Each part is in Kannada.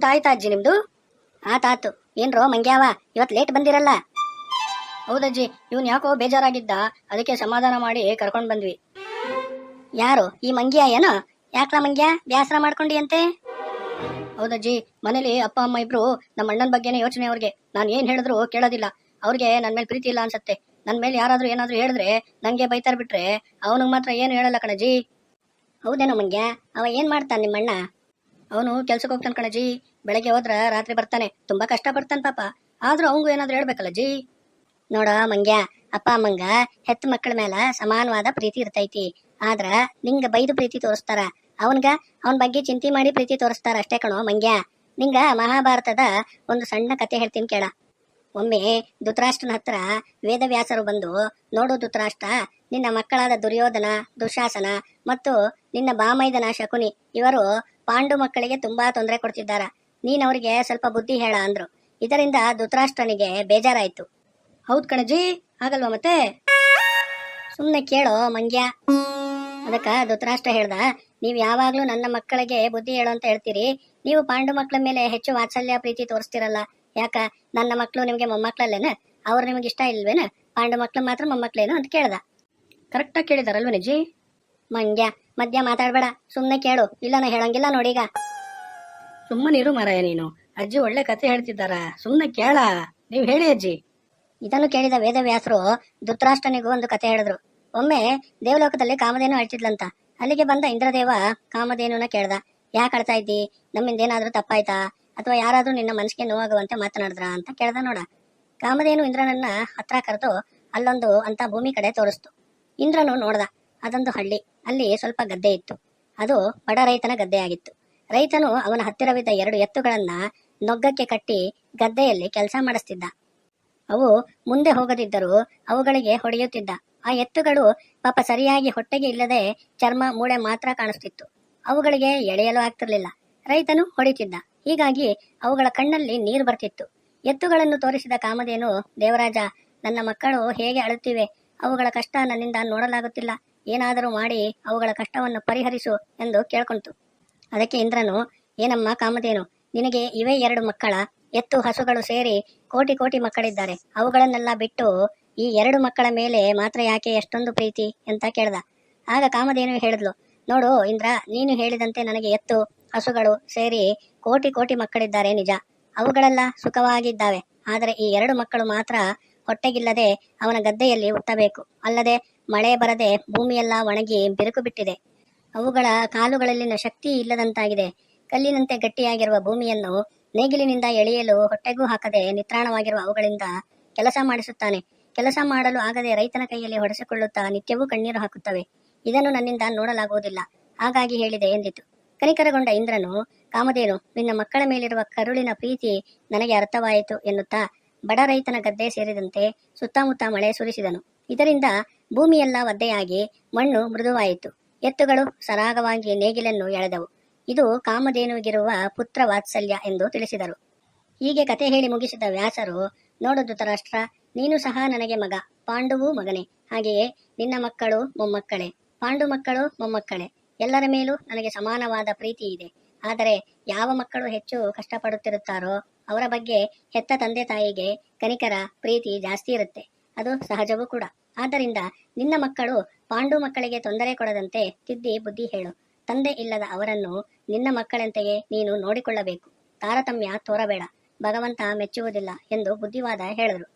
ಊಟ ಆಯ್ತಾ ಅಜ್ಜಿ ನಿಮ್ದು? ಆತಾತು ಏನ್ರೋ ಮಂಗ್ಯಾವ? ಇವತ್ತು ಲೇಟ್ ಬಂದಿರಲ್ಲ. ಹೌದಜ್ಜಿ ಇವನ್ ಯಾಕೋ ಬೇಜಾರಾಗಿದ್ದ? ಅದಕ್ಕೆ ಸಮಾಧಾನ ಮಾಡಿ ಕರ್ಕೊಂಡ್ ಬಂದ್ವಿ. ಯಾರು? ಈ ಮಂಗ್ಯ ಏನೋ ಯಾಕ್ಲ ಮಂಗ್ಯ? ಬ್ಯಾಸರ ಮಾಡ್ಕೊಂಡಿ ಅಂತೆ ಹೌದಜ್ಜಿ ಮನೇಲಿ ಅಪ್ಪ, ಅಮ್ಮ ಇಬ್ರು ನಮ್ಮ ಅಣ್ಣನ ಬಗ್ಗೆನೇ ಯೋಚನೆ ಅವ್ರಿಗೆ. ನಾನು ಏನ್ ಹೇಳಿದ್ರು ಕೇಳೋದಿಲ್ಲ. ಅವ್ರಿಗೆ ನನ್ನ ಮೇಲೆ ಪ್ರೀತಿ ಇಲ್ಲ ಅನ್ಸತ್ತೆ. ನನ್ನ ಮೇಲೆ ಯಾರಾದ್ರೂ ಏನಾದ್ರೂ ಹೇಳಿದ್ರೆ ನಂಗೆ ಬೈತಾರ್ ಬಿಟ್ರೆ, ಅವನಿಗೆ ಮಾತ್ರ ಏನು ಹೇಳಲ್ಲ ಕಣಜಿ ಹೌದೇನೋ ಮಂಗ್ಯ? ಅವ ಏನ್ ಮಾಡ್ತಾನೆ ನಿಮ್ಮಣ್ಣ? ಅವನು ಕೆಲ್ಸಕ್ಕೆ ಹೋಗ್ತಾನೆ ಕಣಜಿ ಬೆಳಗ್ಗೆ ಹೋದ್ರ ರಾತ್ರಿ ಬರ್ತಾನೆ. ತುಂಬಾ ಕಷ್ಟ ಪಡ್ತಾನೆ ಪಾಪ. ಆದ್ರೂ ಅವಂಗೂ ಏನಾದ್ರು ಹೇಳ್ಬೇಕಲ್ಲ ಜಿ. ನೋಡ ಮಂಗ್ಯ, ಅಪ್ಪ, ಅಮ್ಮಂಗ ಹೆತ್ತ ಮಕ್ಕಳ ಮೇಲೆ ಸಮಾನವಾದ ಪ್ರೀತಿ ಇರ್ತೈತಿ. ಆದ್ರ ನಿಂಗ ಬೈದು ಪ್ರೀತಿ ತೋರಿಸ್ತಾರ. ಅವನ್ಗ ಅವನ ಬಗ್ಗೆ ಚಿಂತೆ ಮಾಡಿ ಪ್ರೀತಿ ತೋರಿಸ್ತಾರ ಅಷ್ಟೇ ಕಣೋ ಮಂಗ್ಯ. ನಿಂಗ ಮಹಾಭಾರತದ ಒಂದು ಸಣ್ಣ ಕತೆ ಹೇಳ್ತೀನಿ ಕೇಳ. ಒಮ್ಮೆ ಧೃತರಾಷ್ಟ್ರನ ಹತ್ರ ವೇದವ್ಯಾಸರು ಬಂದು, ನೋಡು ಧೃತರಾಷ್ಟ್ರ, ನಿನ್ನ ಮಕ್ಕಳಾದ ದುರ್ಯೋಧನ, ದುಶಾಸನ ಮತ್ತು ನಿನ್ನ ಬಾಮೈದನ ಶಕುನಿ, ಇವರು ಪಾಂಡು ಮಕ್ಕಳಿಗೆ ತುಂಬಾ ತೊಂದರೆ ಕೊಡ್ತಿದ್ದಾರ. ನೀನ್ ಅವರಿಗೆ ಸ್ವಲ್ಪ ಬುದ್ಧಿ ಹೇಳ ಅಂದ್ರು. ಇದರಿಂದ ಧೃತರಾಷ್ಟ್ರನಿಗೆ ಬೇಜಾರಾಯ್ತು. ಹೌದ್ ಕಣಜಿ, ಆಗಲ್ವಾ ಮತ್ತೆ? ಸುಮ್ನೆ ಕೇಳೋ ಮಂಗ್ಯ. ಅದಕ್ಕ ಧೃತರಾಷ್ಟ್ರ ಹೇಳ್ದ, ನೀವ್ ಯಾವಾಗ್ಲೂ ನನ್ನ ಮಕ್ಕಳಿಗೆ ಬುದ್ಧಿ ಹೇಳು ಅಂತ ಹೇಳ್ತೀರಿ. ನೀವು ಪಾಂಡು ಮಕ್ಕಳ ಮೇಲೆ ಹೆಚ್ಚು ವಾತ್ಸಲ್ಯ ಪ್ರೀತಿ ತೋರಿಸ್ತಿರಲ್ಲ. ಯಾಕ? ನನ್ನ ಮಕ್ಕಳು ನಿಮ್ಗೆ ಮೊಮ್ಮಕ್ಳಲ್ಲೇನ? ಅವ್ರು ನಿಮ್ಗೆ ಇಷ್ಟ ಇಲ್ವೇನ? ಪಾಂಡು ಮಕ್ಕಳು ಮಾತ್ರ ಮೊಮ್ಮಕ್ಳೇನು ಅಂತ ಕೇಳ್ದ. ಕರೆಕ್ಟಾಗಿ ಕೇಳಿದಾರಲ್ವ ನಿಜಿ? ಮಂಗ್ಯ ಮಧ್ಯ ಮಾತಾಡ್ಬೇಡ. ಸುಮ್ನೆ ಕೇಳು. ಇಲ್ಲ ನಾ ಹೇಳಂಗಿಲ್ಲ ನೋಡೀಗ ಸುಮ್ಮನಿರು ಮಾರಾಯ ನೀನು. ಅಜ್ಜಿ ಒಳ್ಳೆ ಕತೆ ಹೇಳ್ತಿದ್ದಾರ. ಸುಮ್ಮನೆ ಕೇಳ. ನೀವ್ ಹೇಳಿ ಅಜ್ಜಿ. ಇದನ್ನು ಕೇಳಿದ ವೇದವ್ಯಾಸರು ಧೃತರಾಷ್ಟ್ರನಿಗೂ ಒಂದು ಕತೆ ಹೇಳಿದ್ರು. ಒಮ್ಮೆ ದೇವಲೋಕದಲ್ಲಿ ಕಾಮಧೇನು ಅಳ್ತಿದ್ಲಂತ. ಅಲ್ಲಿಗೆ ಬಂದ ಇಂದ್ರದೇವ ಕಾಮಧೇನುನ ಕೇಳ್ದ. ಯಾಕೆ ಅಳ್ತಾ ಇದ್ದಿ? ನಮ್ಮಿಂದ ಏನಾದ್ರೂ ತಪ್ಪಾಯ್ತಾ? ಅಥವಾ ಯಾರಾದ್ರೂ ನಿನ್ನ ಮನಸ್ಸಿಗೆ ನೋವಾಗುವಂತೆ ಮಾತನಾಡಿದ್ರ ಅಂತ ಕೇಳ್ದ ನೋಡ. ಕಾಮಧೇನು ಇಂದ್ರನನ್ನ ಹತ್ರ ಕರೆದು ಅಲ್ಲೊಂದು ಅಂತ ಭೂಮಿ ಕಡೆ ತೋರಿಸ್ತು. ಇಂದ್ರನು ನೋಡ್ದ. ಅದೊಂದು ಹಳ್ಳಿ. ಅಲ್ಲಿ ಸ್ವಲ್ಪ ಗದ್ದೆ ಇತ್ತು. ಅದು ಬಡ ರೈತನ ಗದ್ದೆ ಆಗಿತ್ತು. ರೈತನು ಅವನ ಹತ್ತಿರವಿದ್ದ ಎರಡು ಎತ್ತುಗಳನ್ನ ನೊಗ್ಗಕ್ಕೆ ಕಟ್ಟಿ ಗದ್ದೆಯಲ್ಲಿ ಕೆಲಸ ಮಾಡಿಸ್ತಿದ್ದ. ಅವು ಮುಂದೆ ಹೋಗದಿದ್ದರೂ ಅವುಗಳಿಗೆ ಹೊಡೆಯುತ್ತಿದ್ದ. ಆ ಎತ್ತುಗಳು ಪಾಪ ಸರಿಯಾಗಿ ಹೊಟ್ಟೆಗೆ ಇಲ್ಲದೆ ಚರ್ಮ, ಮೂಳೆ ಮಾತ್ರ ಕಾಣಿಸ್ತಿತ್ತು. ಅವುಗಳಿಗೆ ಎಳೆಯಲು ಆಗ್ತಿರ್ಲಿಲ್ಲ. ರೈತನು ಹೊಡಿತಿದ್ದ. ಹೀಗಾಗಿ ಅವುಗಳ ಕಣ್ಣಲ್ಲಿ ನೀರು ಬರ್ತಿತ್ತು. ಎತ್ತುಗಳನ್ನು ತೋರಿಸಿದ ಕಾಮಧೇನು, ದೇವರಾಜ, ನನ್ನ ಮಕ್ಕಳು ಹೇಗೆ ಅಳುತ್ತಿವೆ? ಅವುಗಳ ಕಷ್ಟ ನನ್ನಿಂದ ನೋಡಲಾಗುತ್ತಿಲ್ಲ. ಏನಾದರೂ ಮಾಡಿ ಅವುಗಳ ಕಷ್ಟವನ್ನು ಪರಿಹರಿಸು ಎಂದು ಕೇಳ್ಕೊಂತು. ಅದಕ್ಕೆ ಇಂದ್ರನು, ಏನಮ್ಮ ಕಾಮಧೇನು, ನಿನಗೆ ಇವೇ ಎರಡು ಮಕ್ಕಳ, ಎತ್ತು ಹಸುಗಳು ಸೇರಿ ಕೋಟಿ ಕೋಟಿ ಮಕ್ಕಳಿದ್ದಾರೆ. ಅವುಗಳನ್ನೆಲ್ಲ ಬಿಟ್ಟು ಈ ಎರಡು ಮಕ್ಕಳ ಮೇಲೆ ಮಾತ್ರ ಯಾಕೆ ಎಷ್ಟೊಂದು ಪ್ರೀತಿ ಅಂತ ಕೇಳ್ದ. ಆಗ ಕಾಮಧೇನು ಹೇಳಿದ್ಲು, ನೋಡು ಇಂದ್ರ, ನೀನು ಹೇಳಿದಂತೆ ನನಗೆ ಎತ್ತು, ಹಸುಗಳು ಸೇರಿ ಕೋಟಿ ಕೋಟಿ ಮಕ್ಕಳಿದ್ದಾರೆ ನಿಜ. ಅವುಗಳೆಲ್ಲ ಸುಖವಾಗಿದ್ದಾವೆ. ಆದರೆ ಈ ಎರಡು ಮಕ್ಕಳು ಮಾತ್ರ ಹೊಟ್ಟೆಗಿಲ್ಲದೆ ಅವನ ಗದ್ದೆಯಲ್ಲಿ ಹುಟ್ಟಬೇಕು. ಅಲ್ಲದೆ ಮಳೆ ಬರದೆ ಭೂಮಿಯೆಲ್ಲ ಒಣಗಿ ಬಿರುಕು ಬಿಟ್ಟಿದೆ. ಅವುಗಳ ಕಾಲುಗಳಲ್ಲಿನ ಶಕ್ತಿ ಇಲ್ಲದಂತಾಗಿದೆ. ಕಲ್ಲಿನಂತೆ ಗಟ್ಟಿಯಾಗಿರುವ ಭೂಮಿಯನ್ನು ನೇಗಿಲಿನಿಂದ ಎಳೆಯಲು ಹೊಟ್ಟೆಗೂ ಹಾಕದೆ ನಿತ್ರಾಣವಾಗಿರುವ ಅವುಗಳಿಂದ ಕೆಲಸ ಮಾಡಿಸುತ್ತಾನೆ. ಕೆಲಸ ಮಾಡಲು ಆಗದೆ ರೈತನ ಕೈಯಲ್ಲಿ ಹೊಡೆಸಿಕೊಳ್ಳುತ್ತಾ ನಿತ್ಯವೂ ಕಣ್ಣೀರು ಹಾಕುತ್ತವೆ. ಇದನ್ನು ನನ್ನಿಂದ ನೋಡಲಾಗುವುದಿಲ್ಲ. ಹಾಗಾಗಿ ಹೇಳಿದೆ ಎಂದಿತು. ಕನಿಕರಗೊಂಡ ಇಂದ್ರನು, ಕಾಮಧೇನು, ನಿನ್ನ ಮಕ್ಕಳ ಮೇಲಿರುವ ಕರುಳಿನ ಪ್ರೀತಿ ನನಗೆ ಅರ್ಥವಾಯಿತು ಎನ್ನುತ್ತಾ ಬಡ ರೈತನ ಗದ್ದೆ ಸೇರಿದಂತೆ ಸುತ್ತಮುತ್ತ ಮಳೆ ಸುರಿಸಿದನು. ಇದರಿಂದ ಭೂಮಿಯೆಲ್ಲ ಒದ್ದೆಯಾಗಿ ಮಣ್ಣು ಮೃದುವಾಯಿತು. ಎತ್ತುಗಳು ಸರಾಗವಾಗಿ ನೇಗಿಲನ್ನು ಎಳೆದವು. ಇದು ಕಾಮಧೇನುವಿಗಿರುವ ಪುತ್ರ ವಾತ್ಸಲ್ಯ ಎಂದು ತಿಳಿಸಿದರು. ಹೀಗೆ ಕತೆ ಹೇಳಿ ಮುಗಿಸಿದ ವ್ಯಾಸರು ನೋಡು ಧೃತರಾಷ್ಟ್ರ ನೀನು ಸಹ ನನಗೆ ಮಗ, ಪಾಂಡುವು ಮಗನೇ. ಹಾಗೆಯೇ ನಿನ್ನ ಮಕ್ಕಳು ಮೊಮ್ಮಕ್ಕಳೇ. ಪಾಂಡು ಮಕ್ಕಳು ಮೊಮ್ಮಕ್ಕಳೇ. ಎಲ್ಲರ ಮೇಲೂ ನನಗೆ ಸಮಾನವಾದ ಪ್ರೀತಿ ಇದೆ. ಆದರೆ ಯಾವ ಮಕ್ಕಳು ಹೆಚ್ಚು ಕಷ್ಟಪಡುತ್ತಿರುತ್ತಾರೋ, ಅವರ ಬಗ್ಗೆ ಹೆತ್ತ ತಂದೆ ತಾಯಿಗೆ ಕನಿಕರ ಪ್ರೀತಿ ಜಾಸ್ತಿ ಇರುತ್ತೆ. ಅದು ಸಹಜವೂ ಕೂಡ. ಆದ್ದರಿಂದ ನಿನ್ನ ಮಕ್ಕಳು ಪಾಂಡು ಮಕ್ಕಳಿಗೆ ತೊಂದರೆ ಕೊಡದಂತೆ ತಿದ್ದಿ ಬುದ್ಧಿ ಹೇಳು. ತಂದೆ ಇಲ್ಲದ ಅವರನ್ನು ನಿನ್ನ ಮಕ್ಕಳಂತೆಯೇ ನೀನು ನೋಡಿಕೊಳ್ಳಬೇಕು. ತಾರತಮ್ಯ ತೋರಬೇಡ. ಭಗವಂತ ಮೆಚ್ಚುವುದಿಲ್ಲ ಎಂದು ಬುದ್ಧಿವಾದ ಹೇಳಿದ್ರು.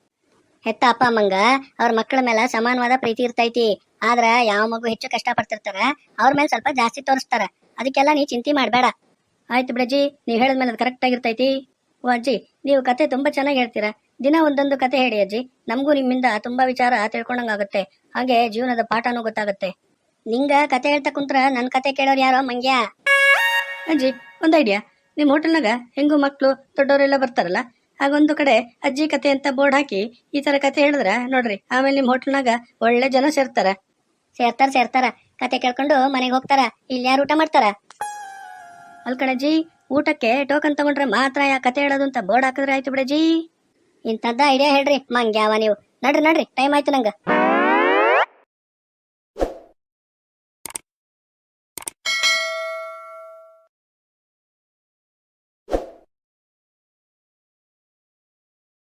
ಹೆತ್ತ ಅಪ್ಪ ಅಮ್ಮಂಗ, ಅವ್ರ ಮಕ್ಕಳ ಮೇಲೆ ಸಮಾನವಾದ ಪ್ರೀತಿ ಇರ್ತೈತಿ. ಆದ್ರ ಯಾವ ಮಗು ಹೆಚ್ಚು ಕಷ್ಟ ಪಡ್ತಿರ್ತಾರ ಅವ್ರ ಮೇಲೆ ಸ್ವಲ್ಪ ಜಾಸ್ತಿ ತೋರಿಸ್ತಾರ. ಅದಕ್ಕೆಲ್ಲ ನೀ ಚಿಂತೆ ಮಾಡಬೇಡ. ಆಯ್ತು ಬಿಡಜ್ಜಿ, ನೀವು ಹೇಳಿದ್ಮೇಲೆ ಅದು ಕರೆಕ್ಟ್ ಆಗಿರ್ತೈತಿ. ಓ ಅಜ್ಜಿ, ನೀವು ಕತೆ ತುಂಬಾ ಚೆನ್ನಾಗಿ ಹೇಳ್ತೀರಾ. ದಿನ ಒಂದೊಂದು ಕತೆ ಹೇಳಿ ಅಜ್ಜಿ. ನಮಗೂ ನಿಮ್ಮಿಂದ ತುಂಬಾ ವಿಚಾರ ತಿಳ್ಕೊಂಡಂಗಾಗುತ್ತೆ. ಹಾಗೆ ಜೀವನದ ಪಾಠನೂ ಗೊತ್ತಾಗುತ್ತೆ. ನಿಂಗ ಕತೆ ಹೇಳ್ತಾ ಕುಂತ್ರ ನನ್ನ ಕತೆ ಕೇಳೋರು ಯಾರೋ ಮಂಗ್ಯ? ಅಜ್ಜಿ ಒಂದು ಐಡಿಯಾ ನಿಮ್ಮ ಹೋಟೆಲ್ನಾಗ ಹೆಂಗು ಮಕ್ಳು ದೊಡ್ಡವರೆಲ್ಲ ಬರ್ತಾರಲ್ಲ ಹಾಗೊಂದು ಕಡೆ ಅಜ್ಜಿ ಕತೆ ಅಂತ ಬೋರ್ಡ್ ಹಾಕಿ ಈ ತರ ಕತೆ ಹೇಳಿದ್ರ ನೋಡ್ರಿ. ಆಮೇಲೆ ನಿಮ್ಮ ಹೋಟೆಲ್ನಾಗ ಒಳ್ಳೆ ಜನ ಸೇರ್ತಾರ. ಸೇರ್ತಾರ ಸೇರ್ತಾರ. ಕತೆ ಕೇಳ್ಕೊಂಡು ಮನೆಗೆ ಹೋಗ್ತಾರ. ಇಲ್ಲಿ ಯಾರು ಊಟ ಮಾಡ್ತಾರ? ಅಲ್ ಕಣಜ್ಜಿ ಊಟಕ್ಕೆ ಟೋಕನ್ ತಗೊಂಡ್ರೆ ಮಾತ್ರ ಯಾ ಕತೆ ಹೇಳೋದು ಅಂತ ಬೋರ್ಡ್ ಹಾಕಿದ್ರೆ ಆಯ್ತು ಬಿಡಜ್ಜಿ. ಇಂಥದ್ದ ಐಡಿಯಾ ಹೇಳ್ರಿ. ಮಂಗ್ಯಾವ ನೀವು. ನಡ್ರಿ ನಡ್ರಿ. ಟೈಮ್ ಆಯ್ತು ನಂಗ.